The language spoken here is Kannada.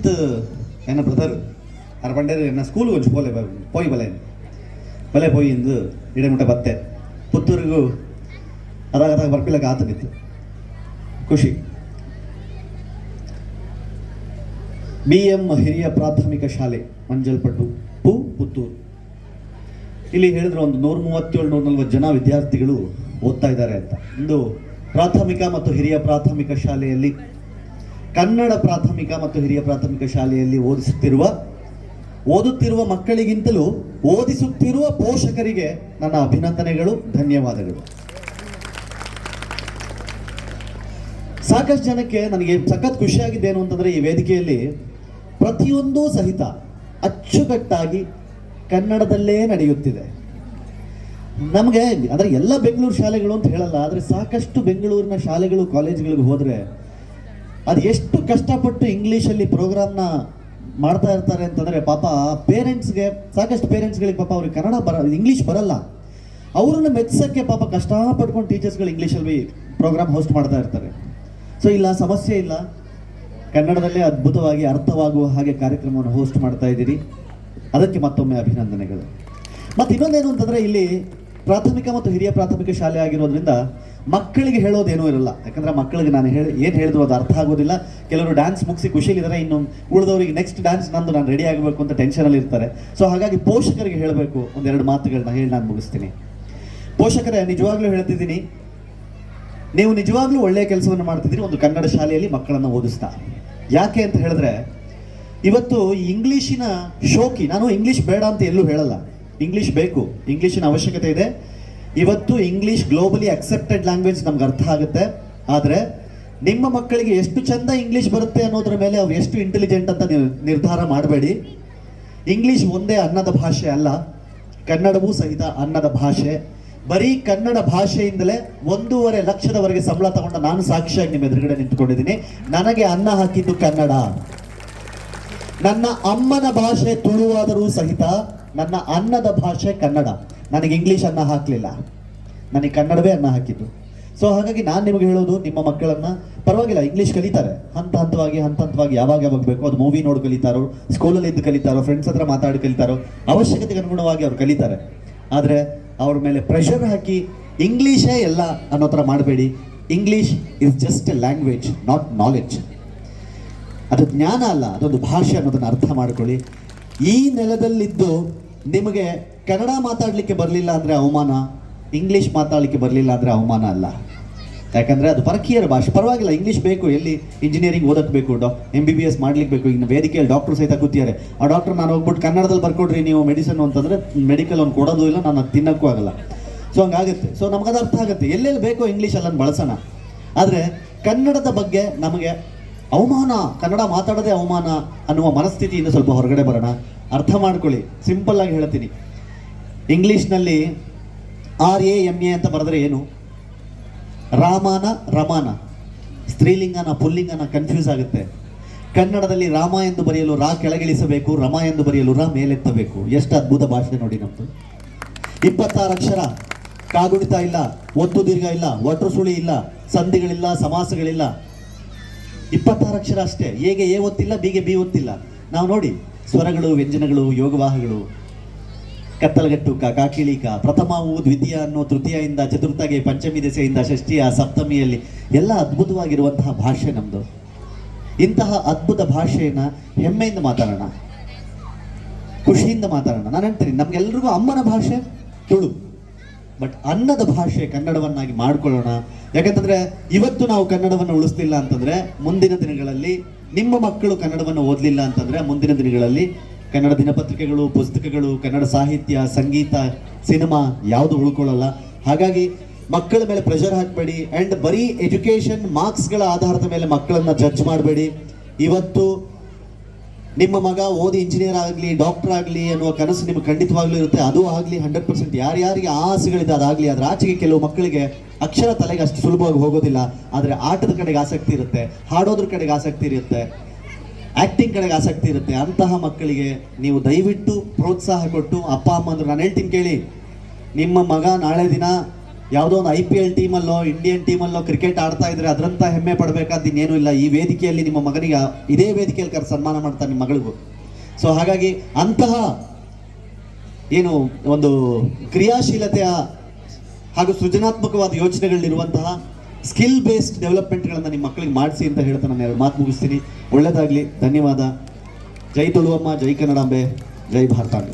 வித் என்ன பிரதர் அதை பண்ணுறது என்ன ஸ்கூல் கொஞ்சம் போல போய் பலே பலே போய் ಇಂದು ಇಡಮುಟ ಬತ್ತೆ. ಪುತ್ತೂರಿಗೂ ಅದಾಗ ಬರ್ಪಿಲ್ಲ ಕಾತು ಬಿತ್ತು. ಖುಷಿ. ಬಿ ಎಂ ಹಿರಿಯ ಪ್ರಾಥಮಿಕ ಶಾಲೆ, ಮಂಜಲ್ಪಟ್ಟು, ಪು, ಪುತ್ತೂರು. ಇಲ್ಲಿ ಹೇಳಿದ್ರು ಒಂದು ನೂರ ಮೂವತ್ತೇಳು, ನೂರ ನಲ್ವತ್ತು ಜನ ವಿದ್ಯಾರ್ಥಿಗಳು ಓದ್ತಾ ಇದ್ದಾರೆ ಅಂತ. ಇಂದು ಪ್ರಾಥಮಿಕ ಮತ್ತು ಹಿರಿಯ ಪ್ರಾಥಮಿಕ ಶಾಲೆಯಲ್ಲಿ ಕನ್ನಡ ಪ್ರಾಥಮಿಕ ಮತ್ತು ಹಿರಿಯ ಪ್ರಾಥಮಿಕ ಶಾಲೆಯಲ್ಲಿ ಓದಿಸುತ್ತಿರುವ, ಓದುತ್ತಿರುವ ಮಕ್ಕಳಿಗಿಂತಲೂ ಓದಿಸುತ್ತಿರುವ ಪೋಷಕರಿಗೆ ನನ್ನ ಅಭಿನಂದನೆಗಳು, ಧನ್ಯವಾದಗಳು. ಸಾಕಷ್ಟು ಜನಕ್ಕೆ ನನಗೆ ಸಖತ್ ಖುಷಿಯಾಗಿದ್ದೇನು ಅಂತಂದ್ರೆ ಈ ವೇದಿಕೆಯಲ್ಲಿ ಪ್ರತಿಯೊಂದೂ ಸಹಿತ ಅಚ್ಚುಕಟ್ಟಾಗಿ ಕನ್ನಡದಲ್ಲೇ ನಡೆಯುತ್ತಿದೆ. ನಮಗೆ, ಅಂದ್ರೆ ಎಲ್ಲ ಬೆಂಗಳೂರು ಶಾಲೆಗಳು ಅಂತ ಹೇಳಲ್ಲ, ಆದರೆ ಸಾಕಷ್ಟು ಬೆಂಗಳೂರಿನ ಶಾಲೆಗಳು, ಕಾಲೇಜುಗಳಿಗೆ ಹೋದ್ರೆ ಅದು ಎಷ್ಟು ಕಷ್ಟಪಟ್ಟು ಇಂಗ್ಲೀಷಲ್ಲಿ ಪ್ರೋಗ್ರಾಮ್ನ ಮಾಡ್ತಾ ಇರ್ತಾರೆ ಅಂತಂದರೆ ಪಾಪ ಪೇರೆಂಟ್ಸ್ಗೆ, ಸಾಕಷ್ಟು ಪೇರೆಂಟ್ಸ್ಗಳಿಗೆ ಪಾಪ ಅವ್ರಿಗೆ ಕನ್ನಡ ಬರ, ಇಂಗ್ಲೀಷ್ ಬರಲ್ಲ. ಅವ್ರನ್ನ ಮೆಚ್ಚಿಸೋಕ್ಕೆ ಪಾಪ ಕಷ್ಟಪಟ್ಕೊಂಡು ಟೀಚರ್ಸ್ಗಳು ಇಂಗ್ಲೀಷಲ್ಲಿ ಪ್ರೋಗ್ರಾಮ್ ಹೋಸ್ಟ್ ಮಾಡ್ತಾ ಇರ್ತಾರೆ. ಸೊ ಇಲ್ಲ, ಸಮಸ್ಯೆ ಇಲ್ಲ. ಕನ್ನಡದಲ್ಲೇ ಅದ್ಭುತವಾಗಿ ಅರ್ಥವಾಗುವ ಹಾಗೆ ಕಾರ್ಯಕ್ರಮವನ್ನು ಹೋಸ್ಟ್ ಮಾಡ್ತಾ ಇದ್ದೀರಿ. ಅದಕ್ಕೆ ಮತ್ತೊಮ್ಮೆ ಅಭಿನಂದನೆಗಳು. ಮತ್ತು ಇನ್ನೊಂದೇನು ಅಂತಂದರೆ ಇಲ್ಲಿ ಪ್ರಾಥಮಿಕ ಮತ್ತು ಹಿರಿಯ ಪ್ರಾಥಮಿಕ ಶಾಲೆ ಆಗಿರೋದ್ರಿಂದ ಮಕ್ಕಳಿಗೆ ಹೇಳೋದೇನೂ ಇರಲ್ಲ. ಯಾಕಂದ್ರೆ ಮಕ್ಕಳಿಗೆ ನಾನು ಹೇಳಿ, ಏನು ಹೇಳಿದ್ರು ಅದು ಅರ್ಥ ಆಗೋದಿಲ್ಲ. ಕೆಲವರು ಡ್ಯಾನ್ಸ್ ಮುಗಿಸಿ ಖುಷಿಲಿದ್ದಾರೆ, ಇನ್ನು ಉಳಿದವರಿಗೆ ನೆಕ್ಸ್ಟ್ ಡ್ಯಾನ್ಸ್ ನಂದು ನಾನು ರೆಡಿ ಆಗಬೇಕು ಅಂತ ಟೆನ್ಷನಲ್ಲಿ ಇರ್ತಾರೆ. ಸೊ ಹಾಗಾಗಿ ಪೋಷಕರಿಗೆ ಹೇಳಬೇಕು, ಒಂದೆರಡು ಮಾತುಗಳನ್ನ ಹೇಳಿ ನಾನು ಮುಗಿಸ್ತೀನಿ. ಪೋಷಕರೇ, ನಿಜವಾಗ್ಲೂ ಹೇಳ್ತಿದ್ದೀನಿ, ನೀವು ನಿಜವಾಗ್ಲೂ ಒಳ್ಳೆಯ ಕೆಲಸವನ್ನು ಮಾಡ್ತಿದ್ದೀರಿ, ಒಂದು ಕನ್ನಡ ಶಾಲೆಯಲ್ಲಿ ಮಕ್ಕಳನ್ನು ಓದಿಸ್ತಾ. ಯಾಕೆ ಅಂತ ಹೇಳಿದ್ರೆ, ಇವತ್ತು ಇಂಗ್ಲಿಷಿನ ಇಂಗ್ಲೀಷಿನ ಶೋಕಿ, ನಾನು ಇಂಗ್ಲೀಷ್ ಬೇಡ ಅಂತ ಎಲ್ಲೂ ಹೇಳಲ್ಲ. ಇಂಗ್ಲೀಷ್ ಬೇಕು ಇಂಗ್ಲೀಷಿನ ಅವಶ್ಯಕತೆ ಇದೆ. ಇವತ್ತು ಇಂಗ್ಲೀಷ್ ಗ್ಲೋಬಲಿ ಅಕ್ಸೆಪ್ಟೆಡ್ ಲ್ಯಾಂಗ್ವೇಜ್ ನಮ್ಗೆ ಅರ್ಥ ಆಗುತ್ತೆ. ಆದರೆ ನಿಮ್ಮ ಮಕ್ಕಳಿಗೆ ಎಷ್ಟು ಚಂದ ಇಂಗ್ಲೀಷ್ ಬರುತ್ತೆ ಅನ್ನೋದ್ರ ಮೇಲೆ ಅವ್ರು ಎಷ್ಟು ಇಂಟೆಲಿಜೆಂಟ್ ಅಂತ ನಿರ್ಧಾರ ಮಾಡಬೇಡಿ. ಇಂಗ್ಲೀಷ್ ಒಂದೇ ಅನ್ನದ ಭಾಷೆ ಅಲ್ಲ, ಕನ್ನಡವೂ ಸಹಿತ ಅನ್ನದ ಭಾಷೆ. ಬರೀ ಕನ್ನಡ ಭಾಷೆಯಿಂದಲೇ ಒಂದೂವರೆ ಲಕ್ಷದವರೆಗೆ ಸಂಬಳ ತಗೊಂಡ ನಾನು ಸಾಕ್ಷಿಯಾಗಿ ನಿಮ್ಮ ಎದುರುಗಡೆ ನಿಂತ್ಕೊಂಡಿದ್ದೀನಿ. ನನಗೆ ಅನ್ನ ಹಾಕಿದ್ದು ಕನ್ನಡ. ನನ್ನ ಅಮ್ಮನ ಭಾಷೆ ತುಳುವಾದರೂ ಸಹಿತ ನನ್ನ ಅನ್ನದ ಭಾಷೆ ಕನ್ನಡ. ನನಗೆ ಇಂಗ್ಲೀಷ್ ಅನ್ನ ಹಾಕಲಿಲ್ಲ. ನನಗೆ ಕನ್ನಡವೇ ಅನ್ನ ಹಾಕಿದ್ದು. ಸೊ ಹಾಗಾಗಿ ನಾನು ನಿಮಗೆ ಹೇಳೋದು, ನಿಮ್ಮ ಮಕ್ಕಳನ್ನ ಪರವಾಗಿಲ್ಲ ಇಂಗ್ಲೀಷ್ ಕಲಿತಾರೆ. ಹಂತ ಹಂತವಾಗಿ ಹಂತ ಹಂತವಾಗಿ ಯಾವಾಗ ಯಾವಾಗ ಬೇಕು, ಅದು ಮೂವಿ ನೋಡಿ ಕಲಿತಾರೋ ಸ್ಕೂಲಲ್ಲಿ ಇದ್ದು ಕಲಿತಾರೋ ಫ್ರೆಂಡ್ಸ್ ಹತ್ರ ಮಾತಾಡಿ ಕಲಿತಾರೋ, ಅವಶ್ಯಕತೆಗೆ ಅನುಗುಣವಾಗಿ ಅವ್ರು ಕಲಿತಾರೆ. ಆದರೆ ಅವ್ರ ಮೇಲೆ ಪ್ರೆಷರ್ ಹಾಕಿ ಇಂಗ್ಲೀಷೇ ಎಲ್ಲ ಅನ್ನೋ ಥರ ಮಾಡಬೇಡಿ. English is just a language not knowledge ಅದು ಜ್ಞಾನ ಅಲ್ಲ, ಅದೊಂದು ಭಾಷೆ ಅನ್ನೋದನ್ನು ಅರ್ಥ ಮಾಡ್ಕೊಳ್ಳಿ. ಈ ನೆಲದಲ್ಲಿದ್ದು ನಿಮಗೆ ಕನ್ನಡ ಮಾತಾಡಲಿಕ್ಕೆ ಬರಲಿಲ್ಲ ಅಂದರೆ ಅವಮಾನ ಇಂಗ್ಲೀಷ್ ಮಾತಾಡಲಿಕ್ಕೆ ಬರಲಿಲ್ಲ ಅಂದರೆ ಅವಮಾನ ಅಲ್ಲ. ಯಾಕಂದರೆ ಅದು ಪರಕೀಯರ ಭಾಷೆ. ಪರವಾಗಿಲ್ಲ ಇಂಗ್ಲೀಷ್ ಬೇಕು, ಎಲ್ಲಿ ಇಂಜಿನಿಯರಿಂಗ್ ಓದಕ್ಕೆ ಬೇಕು, ಡಾ ಎಂ ಬಿ ಬಿ ಎಸ್ ಮಾಡ್ಲಿಕ್ಕೆ ಬೇಕು, ಇನ್ನು ವೇದಿಕೆಯಲ್ಲಿ ಡಾಕ್ಟರ್ ಸಹಿತ ಕೂತಿದ್ದಾರೆ. ಆ ಡಾಕ್ಟರ್ ನಾನು ಹೋಗ್ಬಿಟ್ಟು ಕನ್ನಡದಲ್ಲಿ ಬರ್ಕೊಡ್ರಿ, ನೀವು ಮೆಡಿಸನ್ ಅಂತಂದರೆ ಮೆಡಿಕಲ್ ಒಂದು ಕೊಡೋದು ಇಲ್ಲ, ನಾನು ಅದು ತಿನ್ನೋಕ್ಕೂ ಆಗಲ್ಲ. ಸೊ ಹಂಗಾಗುತ್ತೆ. ಸೊ ನಮಗದು ಅರ್ಥ ಆಗುತ್ತೆ. ಎಲ್ಲೆಲ್ಲಿ ಬೇಕೋ ಇಂಗ್ಲೀಷ್ ಅಲ್ಲನ್ನು ಬಳಸೋಣ. ಆದರೆ ಕನ್ನಡದ ಬಗ್ಗೆ ನಮಗೆ ಅವಮಾನ, ಕನ್ನಡ ಮಾತಾಡೋದೇ ಅವಮಾನ ಅನ್ನುವ ಮನಸ್ಥಿತಿಯಿಂದ ಸ್ವಲ್ಪ ಹೊರಗಡೆ ಬರೋಣ. ಅರ್ಥ ಮಾಡ್ಕೊಳ್ಳಿ. ಸಿಂಪಲ್ ಆಗಿ ಹೇಳ್ತೀನಿ. ಇಂಗ್ಲೀಷ್ನಲ್ಲಿ ಆರ್ ಎ ಎಂ ಎ ಅಂತ ಬರೆದ್ರೆ ಏನು? ರಾಮಾನ ರಮಾನ. ಸ್ತ್ರೀಲಿಂಗನ, ಪುಲ್ಲಿಂಗನ ಕನ್ಫ್ಯೂಸ್ ಆಗುತ್ತೆ. ಕನ್ನಡದಲ್ಲಿ ರಾಮ ಎಂದು ಬರೆಯಲು ರಾ ಕೆಳಗಿಳಿಸಬೇಕು, ರಮ ಎಂದು ಬರೆಯಲು ರಾ ಮೇಲೆತ್ತಬೇಕು. ಎಷ್ಟು ಅದ್ಭುತ ಭಾಷೆ ನೋಡಿ ನಮ್ದು. ಇಪ್ಪತ್ತಾರು ಅಕ್ಷರ. ಕಾಗುಣಿತ ಇಲ್ಲ, ಒತ್ತು ದೀರ್ಘ ಇಲ್ಲ, ಒಟ್ರು ಸುಳಿ ಇಲ್ಲ, ಸಂಧಿಗಳಿಲ್ಲ, ಸಮಾಸಗಳಿಲ್ಲ. ಇಪ್ಪತ್ತಾರು ಅಕ್ಷರ ಅಷ್ಟೇ. ಹೇಗೆ ಎ ಒತ್ತಿಲ್ಲ ಬಿಗೆ ಬಿ ಒತ್ತಿಲ್ಲ. ನಾವು ನೋಡಿ ಸ್ವರಗಳು, ವ್ಯಂಜನಗಳು, ಯೋಗವಾಹಗಳು. ಕತ್ತಲಗಟ್ಟು, ಕ ಕಾಕಿಳಿಕ ಪ್ರಥಮವು ದ್ವಿತೀಯ ಅನ್ನೋ ತೃತೀಯಿಂದ ಚತುರ್ಥಗೆ ಪಂಚಮಿ ದಿಸೆಯಿಂದ ಷಷ್ಠಿಯ ಸಪ್ತಮಿಯಲ್ಲಿ ಎಲ್ಲ ಅದ್ಭುತವಾಗಿರುವಂತಹ ಭಾಷೆ ನಮ್ಮದು ಇಂತಹ ಅದ್ಭುತ ಭಾಷೆಯನ್ನು ಹೆಮ್ಮೆಯಿಂದ ಮಾತಾಡೋಣ. ಖುಷಿಯಿಂದ ಮಾತಾಡೋಣ. ನಾನು ಹೇಳ್ತೀನಿ ನಮಗೆಲ್ಲರಿಗೂ ಅಮ್ಮನ ಭಾಷೆ ತುಳು. ಬಟ್ ಅನ್ನದ ಭಾಷೆ ಕನ್ನಡವನ್ನಾಗಿ ಮಾಡ್ಕೊಳ್ಳೋಣ. ಯಾಕಂತಂದರೆ ಇವತ್ತು ನಾವು ಕನ್ನಡವನ್ನು ಉಳಿಸ್ತಿಲ್ಲ ಅಂತಂದರೆ ಮುಂದಿನ ದಿನಗಳಲ್ಲಿ ನಿಮ್ಮ ಮಕ್ಕಳು ಕನ್ನಡವನ್ನು ಓದಲಿಲ್ಲ ಅಂತಂದ್ರೆ ಮುಂದಿನ ದಿನಗಳಲ್ಲಿ ಕನ್ನಡ ದಿನಪತ್ರಿಕೆಗಳು, ಪುಸ್ತಕಗಳು, ಕನ್ನಡ ಸಾಹಿತ್ಯ, ಸಂಗೀತ, ಸಿನಿಮಾ ಯಾವುದು ಉಳ್ಕೊಳ್ಳಲ್ಲ. ಹಾಗಾಗಿ ಮಕ್ಕಳ ಮೇಲೆ ಪ್ರೆಷರ್ ಹಾಕಬೇಡಿ ಅಂಡ್ ಬರೀ ಎಜುಕೇಶನ್ ಮಾರ್ಕ್ಸ್ಗಳ ಆಧಾರದ ಮೇಲೆ ಮಕ್ಕಳನ್ನ ಜಡ್ಜ್ ಮಾಡಬೇಡಿ. ಇವತ್ತು ನಿಮ್ಮ ಮಗ ಓದಿ ಇಂಜಿನಿಯರ್ ಆಗಲಿ ಡಾಕ್ಟರ್ ಆಗಲಿ ಅನ್ನುವ ಕನಸು ನಿಮಗೆ ಖಂಡಿತವಾಗ್ಲೂ ಇರುತ್ತೆ. ಅದು ಆಗಲಿ ಹಂಡ್ರೆಡ್ ಪರ್ಸೆಂಟ್ ಯಾರ್ಯಾರಿಗೆ ಆಸೆಗಳಿದೆ ಅದಾಗಲಿ ಅದರ ಆಚೆಗೆ ಕೆಲವು ಮಕ್ಕಳಿಗೆ ಅಕ್ಷರ ತಲೆಗೆ ಅಷ್ಟು ಸುಲಭವಾಗಿ ಹೋಗೋದಿಲ್ಲ. ಆದರೆ ಆಟದ ಕಡೆಗೆ ಆಸಕ್ತಿ ಇರುತ್ತೆ, ಹಾಡೋದ್ರ ಕಡೆಗೆ ಆಸಕ್ತಿ ಇರುತ್ತೆ ಆ್ಯಕ್ಟಿಂಗ್ ಕಡೆಗೆ ಆಸಕ್ತಿ ಇರುತ್ತೆ. ಅಂತಹ ಮಕ್ಕಳಿಗೆ ನೀವು ದಯವಿಟ್ಟು ಪ್ರೋತ್ಸಾಹ ಕೊಟ್ಟು, ಅಪ್ಪ ಅಮ್ಮಂದ್ರು ನಾನು ಹೇಳ್ತೀನಿ ಕೇಳಿ, ನಿಮ್ಮ ಮಗ ನಾಳೆ ದಿನ ಯಾವುದೋ ಒಂದು ಐ ಪಿ ಎಲ್ ಟೀಮಲ್ಲೋ ಇಂಡಿಯನ್ ಟೀಮಲ್ಲೋ ಕ್ರಿಕೆಟ್ ಆಡ್ತಾ ಇದ್ರೆ ಅದರಂತ ಹೆಮ್ಮೆ ಪಡಬೇಕಾದ ಇನ್ನೇನು ಇಲ್ಲ. ಈ ವೇದಿಕೆಯಲ್ಲಿ ನಿಮ್ಮ ಮಗನಿಗೆ ಇದೇ ವೇದಿಕೆಯಲ್ಲಿ ಕರೆ ಸನ್ಮಾನ ಮಾಡ್ತಾರೆ ನಿಮ್ಮ ಮಗಳಿಗೂ. ಸೊ ಹಾಗಾಗಿ ಅಂತಹ ಏನು ಒಂದು ಕ್ರಿಯಾಶೀಲತೆಯ ಹಾಗೂ ಸೃಜನಾತ್ಮಕವಾದ ಯೋಚನೆಗಳಿರುವಂತಹ ಸ್ಕಿಲ್ ಬೇಸ್ಡ್ ಡೆವಲಪ್ಮೆಂಟ್ಗಳನ್ನು ನಿಮ್ಮ ಮಕ್ಕಳಿಗೆ ಮಾಡಿಸಿ ಅಂತ ಹೇಳ್ತಾ ನಾನು ಎರಡು ಮಾತು ಮುಗಿಸ್ತೀನಿ. ಒಳ್ಳೆಯದಾಗಲಿ ಧನ್ಯವಾದ. ಜೈ ತುಳುವಮ್ಮ, ಜೈ ಕನ್ನಡಾಂಬೆ, ಜೈ ಭಾರತಾಂಬೆ.